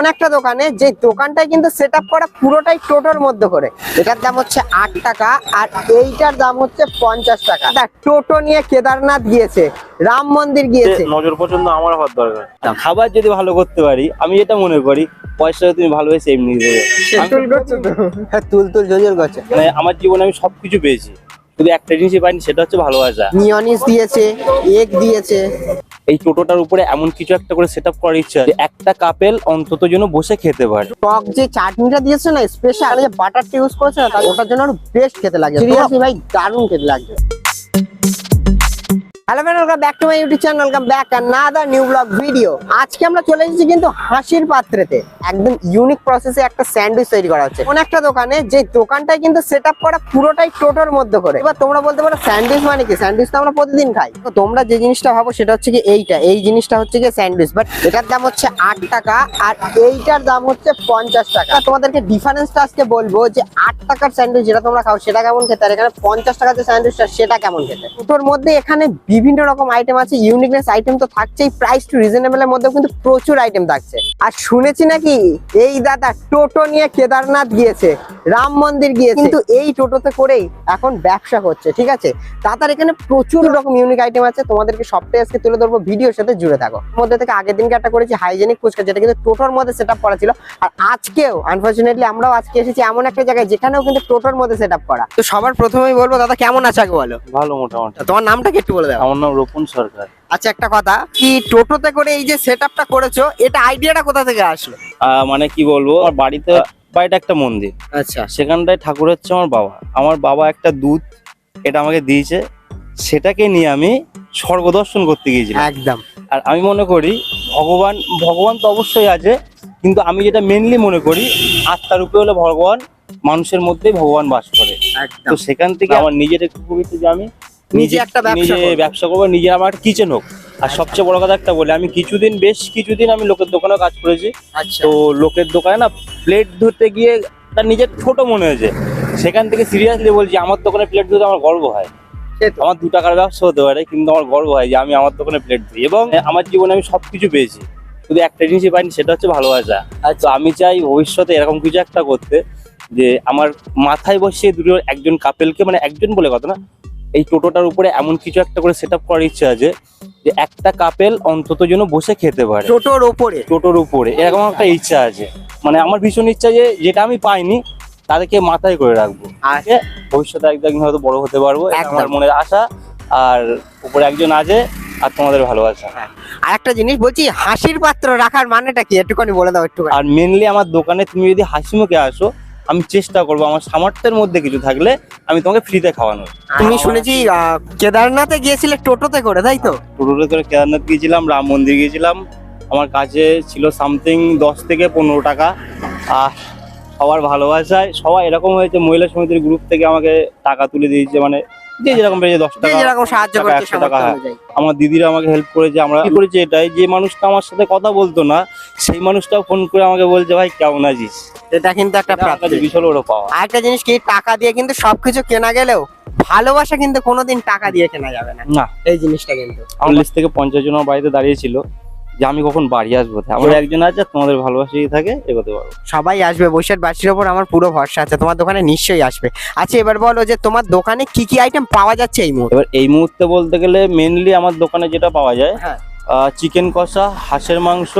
কোন একটা দোকানে যে দোকানটাই কিন্তু সেট আপ করা পুরোটাই টোটোর মধ্যে করে। এটার দাম হচ্ছে আট টাকা আর এইটার দাম হচ্ছে পঞ্চাশ টাকা। দেখ, টোটো নিয়ে কেদারনাথ গিয়েছে রাম মন্দির গিয়েছে। নজর পছন্দ আমার হওয়ার দরকার। খাবার যদি ভালো করতে পারি আমি এটা মনে করি পয়সা তুমি ভালোবেসে এমনি দেবে। হ্যাঁ, তুল তুল জোজোর করছে। মানে আমার জীবনে আমি সবকিছু পেয়েছি। শুধু একটা জিনিসই পাইনি সেটা হচ্ছে ভালোবাসা। মিয়নিস দিয়েছে এগ দিয়েছে। এই টোটোটার উপরে এমন কিছু একটা করে সেট আপ করার ইচ্ছা যে একটা কাপেল অন্তত যেন বসে খেতে পারে। টক যে চাটনিটা দিয়েছে না স্পেশাল যে বাটারটা ইউজ করেছে না ওটার জন্য আরও বেস্ট খেতে লাগে। সিরিয়াসলি ভাই দারুণ খেতে লাগছে hello friend back new video আজকে কিন্তু হাসির স্যান্ডউইচ তৈরি করা পুরোটাই টোটোর মধ্যে করে। তোমরা বলতে পারো স্যান্ডউইচ মানে কি? স্যান্ডউইচ তো আমরা প্রতিদিন খাই। তোমরা যে জিনিসটা ভাবো সেটা হচ্ছে কি এইটা। এই জিনিসটা হচ্ছে স্যান্ডউইচ বাট এটার দাম হচ্ছে আট টাকা আর এইটার দাম হচ্ছে পঞ্চাশ টাকা। তোমাদেরকে ডিফারেন্সটা আজকে বলব যে আট টাকার স্যান্ডউইচ যেটা তোমরা খাও, সেটা কেমন খেতে? আর এখানে পঞ্চাশ টাকার যে স্যান্ডউইচটা সেটা কেমন খেতে? মধ্যে এখানে বিভিন্ন রকম আইটেম আছে ইউনিকনেস আইটেম তো থাকছেই প্রাইস টু রিজনেবল এর মধ্যেও কিন্তু প্রচুর আইটেম থাকছে। আর শুনেছি নাকি এই দাদা টোটো নিয়ে কেদারনাথ গিয়েছে রাম মন্দির গিয়েছে। কিন্তু এই টোটোতে করেই এখন ব্যবসা হচ্ছে ঠিক আছে? দাদার এখানে প্রচুর রকম ইউনিক আইটেম আছে তোমাদেরকে সবটাই আজকে তুলে ধরবো ভিডিওর সাথে জুড়ে থাকো। মধ্যে থেকে আগের দিনকে একটা করেছি হাইজেনিক ফুচকা যেটা কিন্তু টোটোর মধ্যে সেট আপ করা ছিল। আর আজকেও আনফর্চুনেটলি আমরাও আজকে এসেছি এমন একটা জায়গায় যেখানেও কিন্তু টোটোর মধ্যে সেট আপ করা। তো সবার প্রথমেই বলব দাদা কেমন আছে আগে বলো? ভালো মোটামুটি। তোমার নামটা কি একটু বলে দাও। আমার নাম রোপন সরকার। আচ্ছা একটা কথা কি টোটোতে করে এই যে সেট আপটা করেছ এটা আইডিয়াটা কোথা থেকে আসলো? মানে কি বলব আমার বাড়িতে বাড়িতে একটা মন্দির। আচ্ছা। সেখানটায় ঠাকুর হচ্ছে আমার বাবা। আমার বাবা একটা দুধ এটা আমাকে দিয়েছে। সেটাকে নিয়ে আমি স্বর্গ দর্শন করতে গিয়েছিলাম। একদম। আর আমি মনে করি ভগবান ভগবান তো অবশ্যই আছে কিন্তু আমি যেটা মেনলি মনে করি আত্মার রূপে হলে ভগবান মানুষের মধ্যেই ভগবান বাস করে। তো সেখান থেকে আমার নিজের একটু কবিতা যে আমি নিজে একটা ব্যবসা নিজে ব্যবসা করব নিজে আমার কিচেন হোক। আর সবচেয়ে বড় কথা একটা বলি আমি কিছুদিন বেশ কিছুদিন আমি লোকের দোকানেও কাজ করেছি। আচ্ছা। তো লোকের দোকানে না প্লেট ধরতে গিয়ে তার নিজের ছোট মনে হয়েছে। সেখান থেকে সিরিয়াসলি বলছি আমার দোকানে প্লেট ধরতে আমার গর্ব হয়। আমার দু টাকার ব্যবসা হতে পারে কিন্তু আমার গর্ব হয় যে আমি আমার দোকানে প্লেট দিই এবং আমার জীবনে আমি সবকিছু পেয়েছি। শুধু একটা জিনিসই পাইনি সেটা হচ্ছে ভালোবাসা। তো আমি চাই ভবিষ্যতে এরকম কিছু একটা করতে যে আমার মাথায় বসিয়ে দুটো একজন কাপেলকে মানে একজন বলে কথা না এই টোটোটার উপরে এমন কিছু একটা করে সেট আপ করার ইচ্ছা আছে যে একটা কাপেল অন্তত যেন বসে খেতে পারে। টোটোর উপরে? টোটোর উপরে এরকম একটা ইচ্ছা আছে। মানে আমার ভীষণ ইচ্ছা যে যেটা আমি পাইনি তাদেরকে মাথায় করে রাখব। ভবিষ্যতে একদিন হয়তো বড় হতে পারব আমার মনের আশা। আর উপরে একজন আছে আর তোমাদের ভালোবাসা। আর একটা জিনিস বলছি হাসির পাত্র রাখার মানেটা কি? একটুখানি বলে দাও একটু আর মেনলি আমার দোকানে তুমি যদি হাসি মুখে আসো আমি চেষ্টা করব আমার সামর্থ্যের মধ্যে কিছু থাকলে আমি তোমাকে ফ্রিতে খাওয়ানো তুমি শুনেছি কেদারনাথে গিয়েছিলে টোটোতে করে তাই তো? টোটোতে করে কেদারনাথ গিয়েছিলাম রাম মন্দির গিয়েছিলাম। আমার কাছে ছিল সামথিং দশ থেকে পনেরো টাকা। আর সবার ভালোবাসায় সবাই এরকম হয়েছে মহিলা সমিতির গ্রুপ থেকে আমাকে টাকা তুলে দিয়েছে মানে যে যেরকম পেয়েছে দশ টাকা যেরকম সাহায্য করতে টাকা, হ্যাঁ। আমার দিদিরা আমাকে হেল্প করেছে আমরা কি করেছি এটাই। যে মানুষটা আমার সাথে কথা বলতো না সেই মানুষটাও ফোন করে আমাকে বলছে ভাই কেমন আছিস? এটা কিন্তু একটা বিশাল ওরা পাওয়া। আর একটা জিনিস কি টাকা দিয়ে কিন্তু সবকিছু কেনা গেলেও ভালোবাসা কিন্তু কোনোদিন টাকা দিয়ে কেনা যাবে না। না। এই জিনিসটা কিন্তু। আমার লিস্ট থেকে পঞ্চাশ জন আমার বাড়িতে দাঁড়িয়েছিল। যে আমি কখন বাড়ি আসব আমার একজন আছে তোমাদের ভালোবাসাই থাকে এগোতে পারব। সবাই আসবে বৈশাখ বাসির ওপর আমার পুরো ভরসা আছে তোমার দোকানে নিশ্চয়ই আসবে। আচ্ছা এবার বলো যে তোমার দোকানে কি কি আইটেম পাওয়া যাচ্ছে এই মুহূর্তে? এবার এই মুহূর্তে বলতে গেলে মেনলি আমার দোকানে যেটা পাওয়া যায় হ্যাঁ। চিকেন কষা হাঁসের মাংস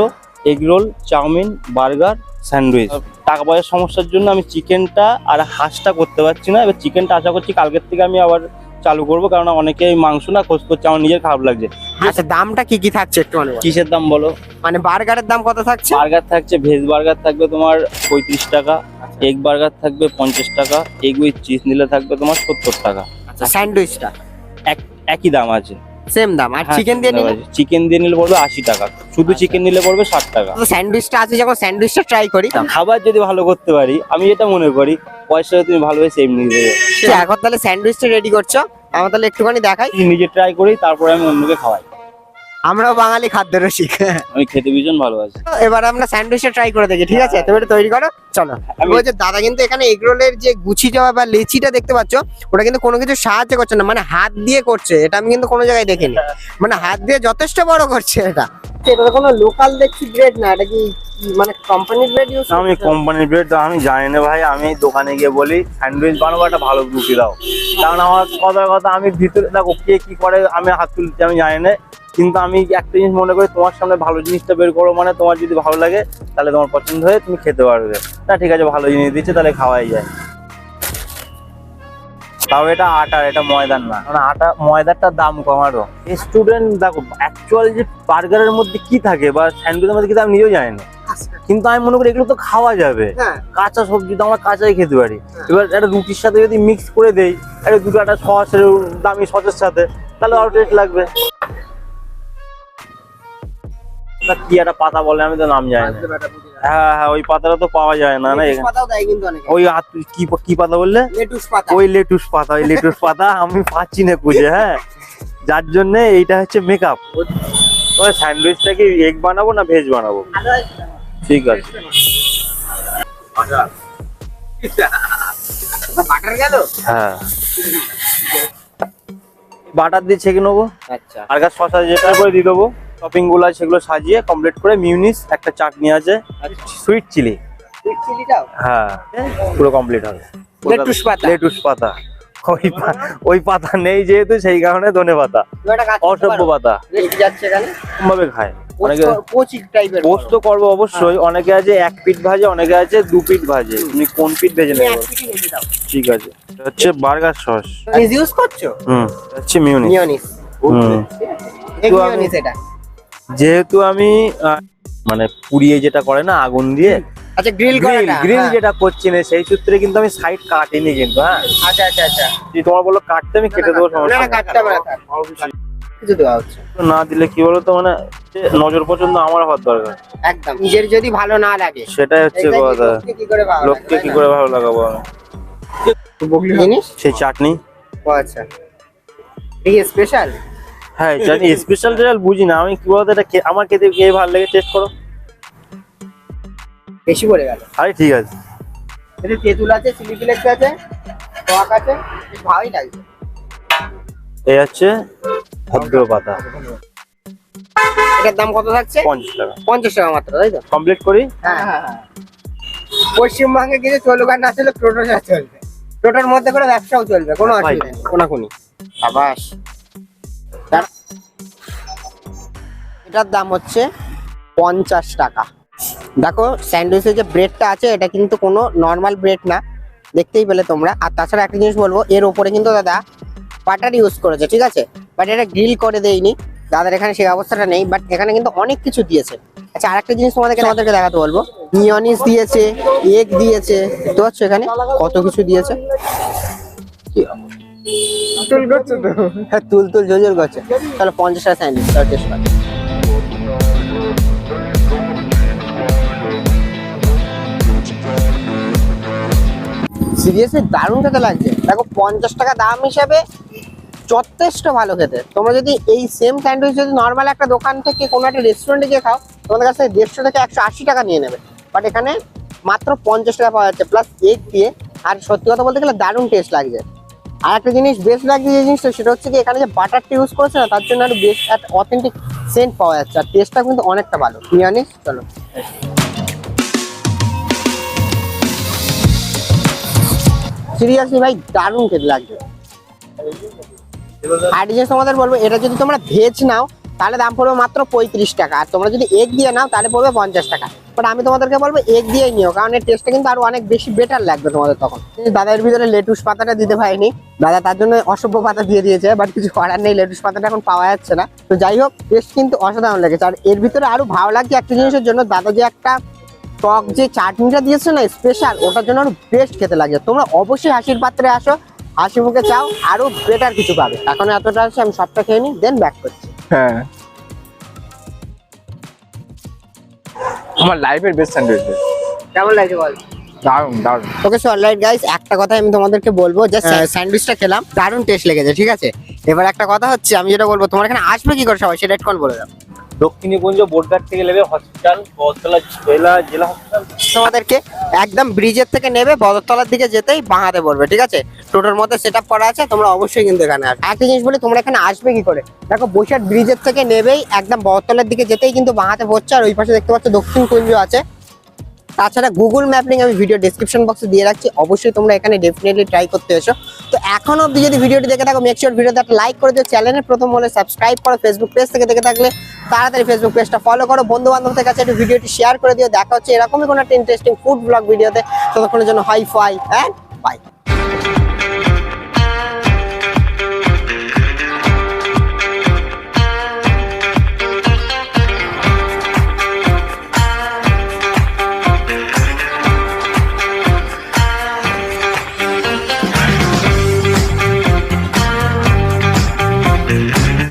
egg roll chowmein burger sandwich টাকা পয়সার সমস্যার জন্য আমি চিকেনটা আর হাঁসটা করতে পারছি না। এবার চিকেনটা আশা করছি কালকের থেকে আমি আবার চালু করব কারণ অনেকে এই মাংস না খোঁজ করছে আমার নিজের খারাপ লাগছে। আচ্ছা দামটা কি কি থাকছে একটু মানে কিসের দাম বলো? মানে বার্গারের দাম কত থাকছে? বার্গার থাকছে ভেজ বার্গার থাকবে তোমার পঁয়ত্রিশ টাকা এগ বার্গার থাকবে পঞ্চাশ টাকা এগ উইথ চিজ নিলে থাকবে তোমার সত্তর টাকা। আচ্ছা স্যান্ডউইচটা? একই দাম আছে। সেম দাম আর চিকেন দিয়ে নিলে? চিকেন দিয়ে নিলে পড়বে আশি টাকা শুধু আচ্ছা। চিকেন নিলে পড়বে ষাট টাকা। স্যান্ডউইচটা আছে যখন স্যান্ডউইচটা ট্রাই করি। খাবার যদি ভালো করতে পারি আমি এটা মনে করি পয়সা তুমি তো এখন তাহলে স্যান্ডউইচটা রেডি করছ? আমার তাহলে একটুখানি দেখাই। নিজে ট্রাই করি তারপরে আমি অন্যকে খাওয়াই। আমরাও বাঙালি খাদ্য রসিক। আমি খেতে ভীষণ ভালোবাসি। এবার আমরা স্যান্ডউইচটা ট্রাই করে দেখি ঠিক আছে? তুমি এটা তৈরি করো চলো। বলছে দাদা কিন্তু এখানে এগরোলের যে গুছি যাওয়া বা লেচিটা দেখতে পাচ্ছ ওটা কিন্তু কোনো কিছু সাহায্য করছে না মানে হাত দিয়ে করছে এটা আমি কিন্তু কোনো জায়গায় দেখিনি। মানে হাত দিয়ে যথেষ্ট বড় করছে এটা। এটা তো কোনো লোকাল দেখছি ব্রেড না এটা কি মানে কোম্পানির ব্রেড ইউজ আমি ব্রেড আমি জানি না ভাই আমি দোকানে গিয়ে বলি স্যান্ডউইচ বানাবো একটা ভালো রুটি দাও। কারণ আমার কথার কথা আমি ভিতরে দেখো কে কি করে আমি হাত আমি জানি না। কিন্তু আমি একটা জিনিস মনে করি তোমার সামনে ভালো জিনিসটা বের করো মানে তোমার যদি ভালো লাগে তাহলে তোমার পছন্দ হয়ে তুমি খেতে পারবে। না ঠিক আছে ভালো জিনিস দিচ্ছে তাহলে খাওয়াই যায়। তাও এটা আটার এটা ময়দার না। কারণ আটা ময়দারটার দাম কম আরও স্টুডেন্ট দেখো অ্যাকচুয়াল যে বার্গারের মধ্যে কি থাকে বা স্যান্ডউইচের মধ্যে কি আমি নিজেও জানি না। কিন্তু আমি মনে করি এগুলো তো খাওয়া যাবে। হ্যাঁ। কাঁচা সবজি তো আমরা কাঁচাই খেতে পারি। এবার একটা রুটির সাথে যদি মিক্স করে দেই একটা দুটো একটা সসের দামি সসের সাথে তাহলে আরও টেস্ট লাগবে। কি একটা পাতা বলে আমি তো নাম জানি না। হ্যাঁ হ্যাঁ ওই পাতাটা তো পাওয়া যায় না না ওই কি কি পাতা বললে? ওই লেটুস পাতা ওই লেটুস পাতা আমি পাচ্ছি না খুঁজে হ্যাঁ? যার জন্য এইটা হচ্ছে মেকআপ তোমার স্যান্ডউইচটা কি এগ বানাবো না ভেজ বানাবো? ঠিক আছে। হ্যাঁ। বাটার দিয়ে ছেঁকে নেব। আচ্ছা। আর কাছে শসা যেটা করে দিয়ে দেবো। টপিংগুলো আছে সেগুলো সাজিয়ে কমপ্লিট করে মিউনিস একটা চাটনি আছে সুইট চিলি হ্যাঁ পুরো কমপ্লিট হবে। লেটুস পাতা। লেটুস পাতা। ওই ওই পাতা নেই যেহেতু সেই কারণে ধনে পাতা। অসভ্য পাতা। যাচ্ছে ভাবে খায়। অনেকে পোস্ত- করব অবশ্যই। অনেকে আছে এক পিঠ ভাজে অনেকে আছে দু পিঠ ভাজে। তুমি কোন পিঠ ভেজে নেবে? ঠিক আছে। হচ্ছে বার্গার সস। ইউজ করছ? হুম হচ্ছে মিউনিস মিউনিস হুম। এটা। যেহেতু আমি আহ, মানে পুড়িয়ে যেটা করে না আগুন দিয়ে আচ্ছা গ্রিল গ্রিল গ্রিল হ্যাঁ। যেটা করছি না সেই সূত্রে কিন্তু আমি সাইড কাটিনি কিন্তু হ্যাঁ। আচ্ছা আচ্ছা আচ্ছা। তোমার বলো কাটতে আমি কেটে দেবো না সমস্যা। কাটতে। কিছু। দেওয়া হচ্ছে। দিলে কি বলতো মানে নজর পছন্দ আমার হওয়ার দরকার। একদম। নিজের যদি ভালো না লাগে। সেটাই হচ্ছে কথা। লোককে কি করে ভালো লাগবে, সেই চাটনি। ও আচ্ছা। এই স্পেশাল হ্যাঁ চাটনি স্পেশাল টেশাল বুঝি না। আমি কি বলতো এটা আমার খেতে কে ভালো লাগে টেস্ট করো। বেশি পড়ে গেল। আরে ঠিক আছে। এতে তেঁতুল আছে চিলি ফ্লেক্স আছে টক আছে ভালোই লাগছে এই হচ্ছে ভদ্র পাতা এটার দাম কত থাকছে? পঞ্চাশ টাকা। পঞ্চাশ টাকা মাত্র তাই তো? কমপ্লিট করি? হ্যাঁ হ্যাঁ হ্যাঁ। পশ্চিমবঙ্গে কিছু চলুক আর না চলুক টোটো চলবে। টোটোর মধ্যে করে ব্যবসাও চলবে কোনো ভাই। অসুবিধা নেই। কোনাকুনি আবাস এটার দাম হচ্ছে পঞ্চাশ টাকা। দেখো স্যান্ডউইচের যে ব্রেডটা আছে এটা কিন্তু কোনো নর্মাল ব্রেড না। দেখতেই পেলে তোমরা। আর তাছাড়া একটা জিনিস বলব এর উপরে কিন্তু দাদা বাটার ইউজ করেছে ঠিক আছে? বাট এটা গ্রিল করে দেয়নি। দাদার এখানে সেই অবস্থাটা নেই বাট এখানে কিন্তু অনেক কিছু দিয়েছে। আচ্ছা আরেকটা জিনিস তোমাদেরকে আমাদেরকে দেখাতে বলব। মিয়নিস দিয়েছে এগ দিয়েছে। দেখতে পাচ্ছ এখানে কত কিছু দিয়েছে? তুল তো? হ্যাঁ তুল তুল তাহলে পঞ্চাশ টাকা সিরিয়াসলি দারুণ খেতে লাগছে। দেখো, পঞ্চাশ টাকা দাম হিসাবে যথেষ্ট ভালো খেতে। তোমরা যদি এই সেম স্যান্ডউইচ যদি নর্মাল একটা দোকান থেকে কোনো একটা রেস্টুরেন্টে গিয়ে খাও, তোমাদের কাছে দেড়শো থেকে একশো আশি টাকা নিয়ে নেবে। বাট এখানে মাত্র পঞ্চাশ টাকা পাওয়া যাচ্ছে প্লাস এগ দিয়ে। আর সত্যি কথা বলতে গেলে দারুণ টেস্ট লাগছে। আর একটা জিনিস বেস্ট লাগছে যে জিনিসটা, সেটা হচ্ছে কি এখানে যে বাটারটা ইউজ করেছে না, তার জন্য আরও বেস্ট এক অথেন্টিক সেন্ট পাওয়া যাচ্ছে। আর টেস্টটা কিন্তু অনেকটা ভালো। নিয়ে চলো। সিরিয়াসলি ভাই, দারুণ খেতে লাগছে। আর যে তোমাদের বলব, এটা যদি তোমরা ভেজ নাও তাহলে দাম পড়বে মাত্র পঁয়ত্রিশ টাকা। আর তোমরা যদি এগ দিয়ে নাও, তাহলে পড়বে পঞ্চাশ টাকা। বাট আমি তোমাদেরকে বলব এগ দিয়েই নিও, কারণ এর টেস্টটা কিন্তু আরও অনেক বেশি বেটার লাগবে তোমাদের তখন। কিন্তু দাদা এর ভিতরে লেটুস পাতাটা দিতে পারিনি। দাদা তার জন্য অসভ্য পাতা দিয়ে দিয়েছে বাট কিছু করার নেই, লেটুস পাতাটা এখন পাওয়া যাচ্ছে না। তো যাই হোক টেস্ট কিন্তু অসাধারণ লেগেছে। আর এর ভিতরে আরও ভালো লাগছে একটা জিনিসের জন্য, দাদা যে একটা টক যে চাটনিটা দিয়েছে না স্পেশাল ওটার জন্য আরও বেস্ট খেতে লাগে। তোমরা অবশ্যই হাসির পাত্রে আসো, হাসি মুখে চাও, আরও বেটার কিছু পাবে। এখন এতটা আছে, আমি সবটা খেয়ে নিই দেন ব্যাক করছি। হ্যাঁ। আমার লাইফের বেস্ট স্যান্ডউইচ কেমন লাগছে বল? দারুণ দারুণ ওকে সো অলরাইট গাইস একটা কথা আমি তোমাদেরকে বলব যে স্যান্ডউইচটা খেলাম দারুণ টেস্ট লেগেছে ঠিক আছে? এবার একটা কথা হচ্ছে আমি যেটা বলব তোমার এখানে আসবে কি করে সবাই? সেটা একটু বলে দাও। দক্ষিণীকুঞ্জ বোটঘাট থেকে নেবে হসপিটাল বদতলা জেলা জেলা হসপিটাল তোমাদেরকে একদম ব্রিজের থেকে নেবে বদরতলার দিকে যেতেই বাঁহাতে পড়বে ঠিক আছে? টোটোর মধ্যে সেট করা আছে, তোমরা অবশ্যই কিন্তু এখানে আসবে। একটা জিনিস বলি, তোমরা এখানে আসবে কি করে? দেখো, বৈশাখ ব্রিজের থেকে নেবেই, একদম বদরতলার দিকে যেতেই কিন্তু বাঁহাতে পড়ছে আর ওই পাশে দেখতে পাচ্ছ দক্ষিণ কুঞ্জ আছে। তাছাড়া গুগল ম্যাপ লিঙ্ক আমি ভিডিও ডিসক্রিপশন বক্সে দিয়ে রাখছি। অবশ্যই তোমরা এখানে ডেফিনেটলি ট্রাই করতে এসো। তো এখন অব্দি যদি ভিডিওটি দেখে থাকো মেক শিওর ভিডিওতে একটা লাইক করে দিও। চ্যানেলে প্রথম হলে সাবস্ক্রাইব করো ফেসবুক পেজ থেকে দেখে থাকলে তাড়াতাড়ি ফেসবুক পেজটা ফলো করো। বন্ধু বান্ধবদের কাছে একটু ভিডিওটি শেয়ার করে দিও। দেখা হচ্ছে এরকমই কোনো একটা ইন্টারেস্টিং ফুড ব্লগ ভিডিওতে ততক্ষণের জন্য হাই ফাই অ্যান্ড বাই